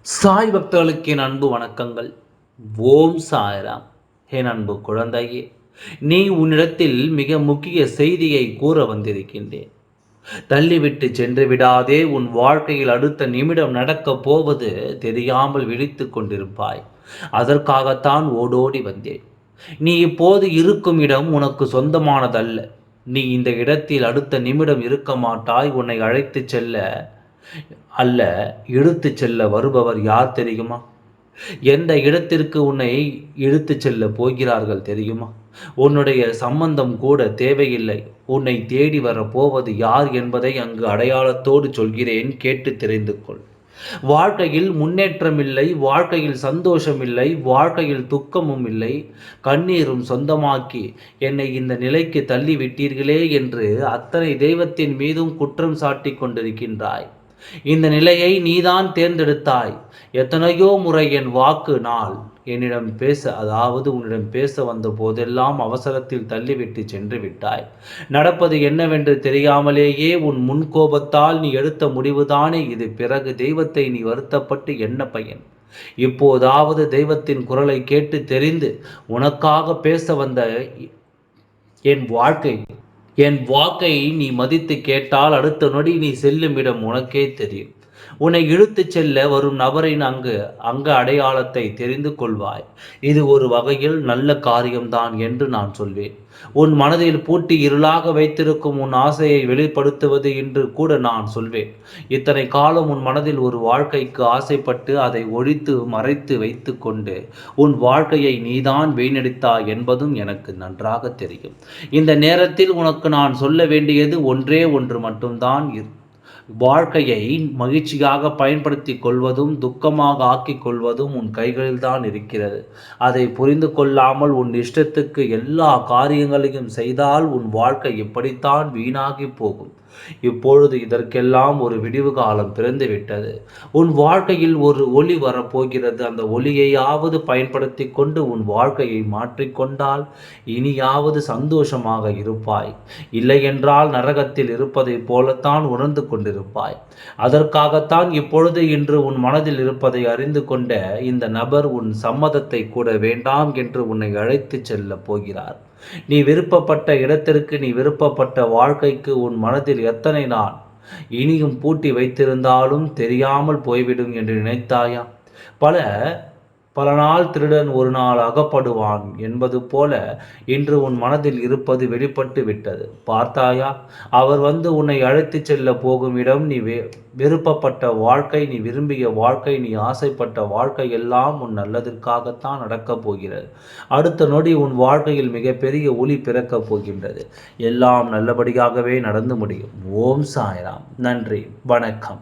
சாய் பக்தர்களுக்கு என் அன்பு வணக்கங்கள். ஓம் சாய்ராம். என் அன்பு குழந்தையே நீ உன்னிடத்தில் மிக முக்கிய செய்தியை கூற வந்திருக்கின்றேன். தள்ளிவிட்டு சென்று விடாதே உன் வாழ்க்கையில் அடுத்த நிமிடம் நடக்கப் போவது தெரியாமல் விழித்து கொண்டிருப்பாய். அதற்காகத்தான் ஓடோடி வந்தேன். நீ இப்போது இருக்கும் இடம் உனக்கு சொந்தமானதல்ல. நீ இந்த இடத்தில் அடுத்த நிமிடம் இருக்க மாட்டாய் உன்னை அழைத்துச் செல்ல அல்ல இழுத்து செல்ல வருபவர் யார் தெரியுமா? எந்த இடத்திற்கு உன்னை இழுத்து செல்ல போகிறார்கள் தெரியுமா? உன்னுடைய சம்பந்தம் கூட தேவையில்லை. உன்னை தேடி வர போவது யார் என்பதை அங்கு அடையாளத்தோடு சொல்கிறேன் கேட்டு தெரிந்து கொள். வாழ்க்கையில் முன்னேற்றம் இல்லை வாழ்க்கையில் சந்தோஷம் இல்லை வாழ்க்கையில் துக்கமும் இல்லை கண்ணீரும் சொந்தமாக்கி என்னை இந்த நிலைக்கு தள்ளி விட்டீர்களே என்று அத்தனை தெய்வத்தின் மீதும் குற்றம் சாட்டி கொண்டிருக்கின்றாய். இந்த நிலையை நீதான் தேர்ந்தெடுத்தாய். எத்தனையோ முறை என் வாக்கு நாள். என்னிடம் பேச அதாவது உன்னிடம் பேச வந்த போதெல்லாம் அவசரத்தில் தள்ளிவிட்டு சென்று விட்டாய். நடப்பது என்னவென்று தெரியாமலேயே உன் முன்கோபத்தால் நீ எடுத்த முடிவுதானே? இது பிறகு தெய்வத்தை நீ வருத்தப்பட்டு என்ன பையன்? இப்போதாவது தெய்வத்தின் குரலை கேட்டு தெரிந்து உனக்காக பேச வந்த என் வாழ்க்கை என் வாக்கை நீ மதித்து கேட்டால் அடுத்த நொடி நீ செல்லும் இடம் உனக்கே தெரியும். உன்னை இழுத்துச் செல்ல வரும் நபரின் அங்கு அங்க அடையாளத்தை தெரிந்து கொள்வாய். இது ஒரு வகையில் நல்ல காரியம்தான் என்று நான் சொல்வேன். உன் மனதில் பூட்டி இருளாக வைத்திருக்கும் உன் ஆசையை வெளிப்படுத்துவது என்று கூட நான் சொல்வேன். இத்தனை காலம் உன் மனதில் ஒரு வாழ்க்கைக்கு ஆசைப்பட்டு அதை ஒழித்து மறைத்து வைத்து கொண்டு உன் வாழ்க்கையை நீதான் வீணடித்தாய் என்பதும் எனக்கு நன்றாக தெரியும். இந்த நேரத்தில் உனக்கு நான் சொல்ல வேண்டியது ஒன்றே ஒன்று மட்டும்தான் வாழ்க்கையை மகிழ்ச்சியாக பயன்படுத்தி கொள்வதும் துக்கமாக ஆக்கிக் கொள்வதும் உன் கைகளில்தான் இருக்கிறது. அதை புரிந்து கொள்ளாமல் உன் இஷ்டத்துக்கு எல்லா காரியங்களையும் செய்தால் உன் வாழ்க்கை எப்படித்தான் வீணாகி போகும். இப்பொழுது இதற்கெல்லாம் ஒரு விடிவு காலம் பிறந்து விட்டது உன் வாழ்க்கையில் ஒரு ஒளி வரப்போகிறது. அந்த ஒளியையாவது பயன்படுத்தி கொண்டு உன் வாழ்க்கையை மாற்றிக்கொண்டால் இனியாவது சந்தோஷமாக இருப்பாய். இல்லையென்றால் நரகத்தில் இருப்பதைப் போலத்தான் உணர்ந்து கொண்டிருப்பாய். அதற்காகத்தான் இப்பொழுது இன்று உன் மனதில் இருப்பதை அறிந்து கொண்ட இந்த நபர் உன் சம்மதத்தை கூட வேண்டாம் என்று உன்னை அழைத்துச் செல்ல போகிறார். நீ விருப்பப்பட்ட இடத்திற்கு நீ விருப்பப்பட்ட வாழ்க்கைக்கு உன் மனதில் எத்தனை நாள் இனியும் பூட்டி வைத்திருந்தாலும் தெரியாமல் போய்விடும் என்று நினைத்தாயா? பல பல நாள் திருடன் ஒரு நாள் அகப்படுவான் என்பது போல இன்று உன் மனதில் இருப்பது வெளிப்பட்டு விட்டது. பார்த்தாயா அவர் வந்து உன்னை அழைத்துச் செல்ல போகும் இடம் நீ விருப்பப்பட்ட வாழ்க்கை நீ விரும்பிய வாழ்க்கை நீ ஆசைப்பட்ட வாழ்க்கை எல்லாம் உன் நல்லதற்காகத்தான் நடக்கப் போகிறது. அடுத்த நொடி உன் வாழ்க்கையில் மிகப்பெரிய ஒளி பிறக்கப் போகின்றது. எல்லாம் நல்லபடியாகவே நடந்து முடியும். ஓம் சாய்ராம். நன்றி. வணக்கம்.